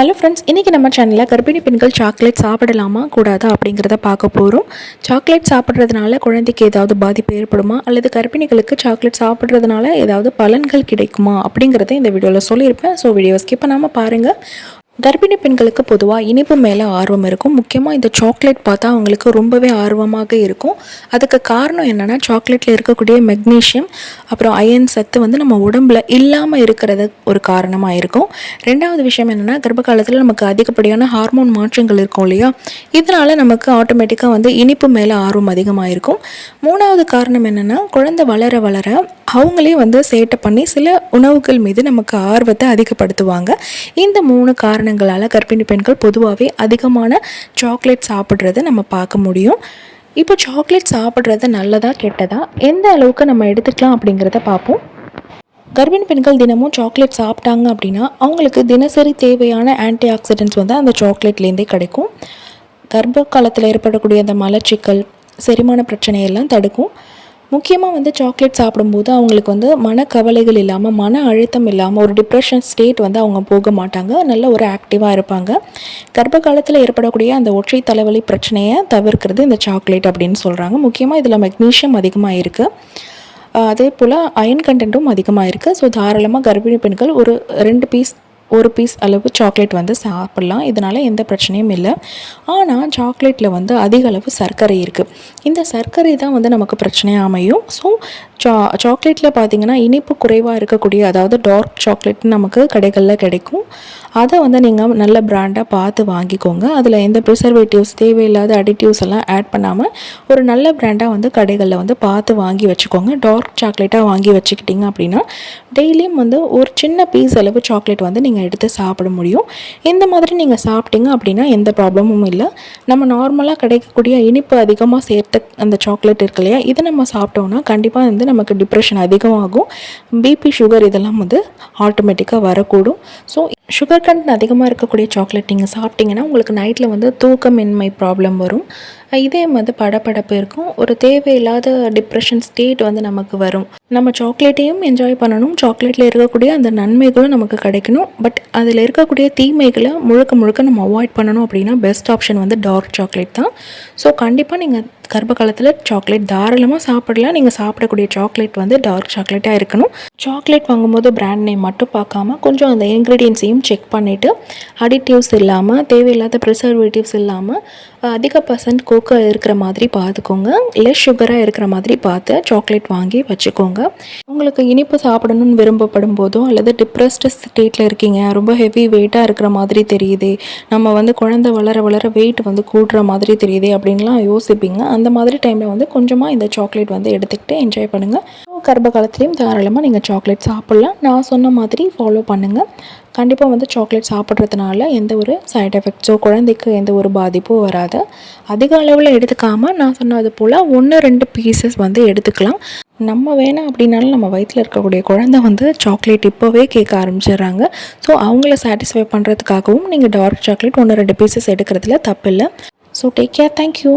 Hello friends இன்றைக்கி நம்ம சேனலில் கர்ப்பிணி பெண்கள் சாக்லேட் சாப்பிடலாமா கூடாதா அப்படிங்கிறத பார்க்க போகிறோம் சாக்லேட் சாப்பிட்றதுனால குழந்தைக்கு ஏதாவது பாதிப்பு ஏற்படுமா? அல்லது கர்ப்பிணிகளுக்கு சாக்லேட் சாப்பிட்றதுனால ஏதாவது பலன்கள் கிடைக்குமா? அப்படிங்கிறத இந்த வீடியோவில் சொல்லியிருப்பேன். ஸோ வீடியோ ஸ்கிப் பண்ணாமல் பாருங்கள் கர்ப்பிணி பெண்களுக்கு பொதுவாக இனிப்பு மேலே ஆர்வம் இருக்கும். முக்கியமாக இந்த சாக்லேட் பார்த்தா அவங்களுக்கு ரொம்பவே ஆர்வமாக இருக்கும். அதுக்கு காரணம் என்னென்னா சாக்லேட்டில் இருக்கக்கூடிய மெக்னீஷியம் அப்புறம் அயன் சத்து வந்து நம்ம உடம்புல இல்லாமல் இருக்கிறது ஒரு காரணமாக இருக்கும். ரெண்டாவது விஷயம் என்னென்னா கர்ப்ப காலத்தில் நமக்கு அதிகப்படியான ஹார்மோன் மாற்றங்கள் இருக்கும் இல்லையா? இதனால் நமக்கு ஆட்டோமேட்டிக்காக வந்து இனிப்பு மேலே ஆர்வம் அதிகமாக இருக்கும். மூணாவது காரணம் என்னென்னா குழந்தை வளர வளர அவங்களே வந்து சேட்டை பண்ணி சில உணவுகள் மீது நமக்கு ஆர்வத்தை அதிகப்படுத்துவாங்க. இந்த மூணு காரணங்களால் கர்ப்பிணி பெண்கள் பொதுவாகவே அதிகமான சாக்லேட் சாப்பிட்றத நம்ம பார்க்க முடியும். இப்போ சாக்லேட் சாப்பிட்றது நல்லதா கெட்டதா? எந்த அளவுக்கு நம்ம எடுத்துக்கலாம் அப்படிங்கிறத பார்ப்போம். கர்ப்பிணி பெண்கள் தினமும் சாக்லேட் சாப்பிட்டாங்க அப்படின்னா அவங்களுக்கு தினசரி தேவையான ஆன்டி ஆக்சிடென்ட்ஸ் வந்து அந்த சாக்லேட்லேருந்தே கிடைக்கும். கர்ப்ப காலத்தில் ஏற்படக்கூடிய அந்த மலச்சிக்கல் செரிமான பிரச்சனையெல்லாம் தடுக்கும். முக்கியமாக வந்து சாக்லேட் சாப்பிடும்போது அவங்களுக்கு வந்து மனக்கவலைகள் இல்லாமல் மன அழுத்தம் இல்லாமல் ஒரு டிப்ரெஷன் ஸ்டேட் வந்து அவங்க போக மாட்டாங்க. நல்ல ஒரு ஆக்டிவாக இருப்பாங்க. கர்ப்ப காலத்தில் ஏற்படக்கூடிய அந்த ஒற்றை தலைவலி பிரச்சனையை தவிர்க்கிறது இந்த சாக்லேட் அப்படின்னு சொல்கிறாங்க முக்கியமாக இதில் மெக்னீஷியம் அதிகமாக இருக்குது அதே போல் அயன் கண்டென்ட்டும் அதிகமாக இருக்குது ஸோ தாராளமாக கர்ப்பிணி பெண்கள் ஒரு ரெண்டு பீஸ் ஒரு பீஸ் அளவு சாக்லேட் வந்து சாப்பிட்லாம். இதனால் எந்த பிரச்சனையும் இல்லை. ஆனால் சாக்லேட்டில் வந்து அதிக அளவு சர்க்கரை இருக்குது இந்த சர்க்கரை தான் வந்து நமக்கு பிரச்சனையாக அமையும். ஸோ சா சாக்லேட்டில் பார்த்திங்கன்னா இனிப்பு குறைவாக இருக்கக்கூடிய அதாவது டார்க் சாக்லேட் நமக்கு கடைகளில் கிடைக்கும். அதை வந்து நீங்கள் நல்ல பிராண்டாக பார்த்து வாங்கிக்கோங்க. அதில் எந்த ப்ரிசர்வேட்டிவ்ஸ் தேவையில்லாத அடிட்டிவ்ஸ் எல்லாம் ஆட் பண்ணாமல் ஒரு நல்ல பிராண்டாக வந்து கடைகளில் வந்து பார்த்து வாங்கி வச்சுக்கோங்க. டார்க் சாக்லேட்டாக வாங்கி வச்சுக்கிட்டிங்க அப்படின்னா டெய்லியும் வந்து ஒரு சின்ன பீஸ் அளவு சாக்லேட் வந்து நீங்கள் எடுத்து சாப்பிட முடியும். இந்த மாதிரி நீங்கள் சாப்பிட்டீங்க அப்படின்னா எந்த ப்ராப்ளமும் இல்லை. நம்ம நார்மலாக கிடைக்கக்கூடிய இனிப்பு அதிகமாக சேர்த்த அந்த சாக்லேட் இருக்கு இல்லையா இதை நம்ம சாப்பிட்டோம்னா கண்டிப்பாக வந்து நமக்கு டிப்ரெஷன் அதிகமாகும். பிபி சுகர் இதெல்லாம் வந்து ஆட்டோமேட்டிக்காக வரக்கூடும். ஸோ சுகர் கண்ட் அதிகமாக இருக்கக்கூடிய சாக்லேட் நீங்கள் சாப்பிட்டீங்கன்னா உங்களுக்கு நைட்டில் வந்து தூக்கமின்மை ப்ராப்ளம் வரும். இதே வந்து படப்படப்பு இருக்கும். ஒரு தேவையில்லாத டிப்ரெஷன் ஸ்டேட் வந்து நமக்கு வரும். நம்ம சாக்லேட்டையும் என்ஜாய் பண்ணணும். சாக்லேட்டில் இருக்கக்கூடிய அந்த நன்மைகளும் நமக்கு கிடைக்கணும். பட் அதில் இருக்கக்கூடிய தீமைகளை முழுக்க முழுக்க நம்ம அவாய்ட் பண்ணணும் அப்படின்னா பெஸ்ட் ஆப்ஷன் வந்து டார்க் சாக்லேட் தான். ஸோ கண்டிப்பாக நீங்கள் கர்ப்ப காலத்தில் சாக்லேட் தாராளமாக சாப்பிடலாம். நீங்கள் சாப்பிடக்கூடிய சாக்லேட் வந்து டார்க் சாக்லேட்டாக இருக்கணும். சாக்லேட் வாங்கும்போது பிராண்ட் நேம் மட்டும் பார்க்காம கொஞ்சம் அந்த இன்க்ரீடியன்ஸையும் செக் பண்ணிவிட்டு அடிட்டிவ்ஸ் இல்லாமல் தேவையில்லாத ப்ரிசர்வேட்டிவ்ஸ் இல்லாமல் அதிக பர்சன்ட் கோக்கோ இருக்கிற மாதிரி பார்த்துக்கோங்க. லெஸ் சுகராக இருக்கிற மாதிரி பார்த்து சாக்லேட் வாங்கி வச்சுக்கோங்க. உங்களுக்கு இனிப்பு சாப்பிடணும்னு விரும்பப்படும் போதும் அல்லது டிப்ரெஸ்டு ஸ்டேட்டில் இருக்கீங்க ரொம்ப ஹெவி வெயிட்டாக இருக்கிற மாதிரி தெரியுது நம்ம வந்து குழந்தை வளர வளர வெயிட் வந்து கூடுற மாதிரி தெரியுது அப்படின்லாம் யோசிப்பீங்க. அந்த மாதிரி டைமில் வந்து கொஞ்சமாக இந்த சாக்லேட் வந்து எடுத்துக்கிட்டு என்ஜாய் பண்ணுங்கள் கர்ப்ப காலத்துலேயும் தாராளமாக நீங்கள் சாக்லேட் சாப்பிட்லாம். நான் சொன்ன மாதிரி ஃபாலோ பண்ணுங்கள் கண்டிப்பாக வந்து சாக்லேட் சாப்பிட்றதுனால எந்த ஒரு சைட் எஃபெக்ட்ஸோ குழந்தைக்கு எந்த ஒரு பாதிப்பும் வராது. அதிக அளவில் எடுத்துக்காமல் நான் சொன்னது போல் ஒன்று ரெண்டு பீசஸ் வந்து எடுத்துக்கலாம். நம்ம வேணாம் அப்படின்னாலும் நம்ம வயிற்றில் இருக்கக்கூடிய குழந்தை வந்து சாக்லேட் இப்போவே கேட்க ஆரம்பிச்சிடுறாங்க. ஸோ அவங்கள சாட்டிஸ்ஃபை பண்ணுறதுக்காகவும் நீங்கள் டார்க் சாக்லேட் ஒன்று ரெண்டு பீசஸ் எடுக்கிறதுல தப்பில்லை. So take care thank you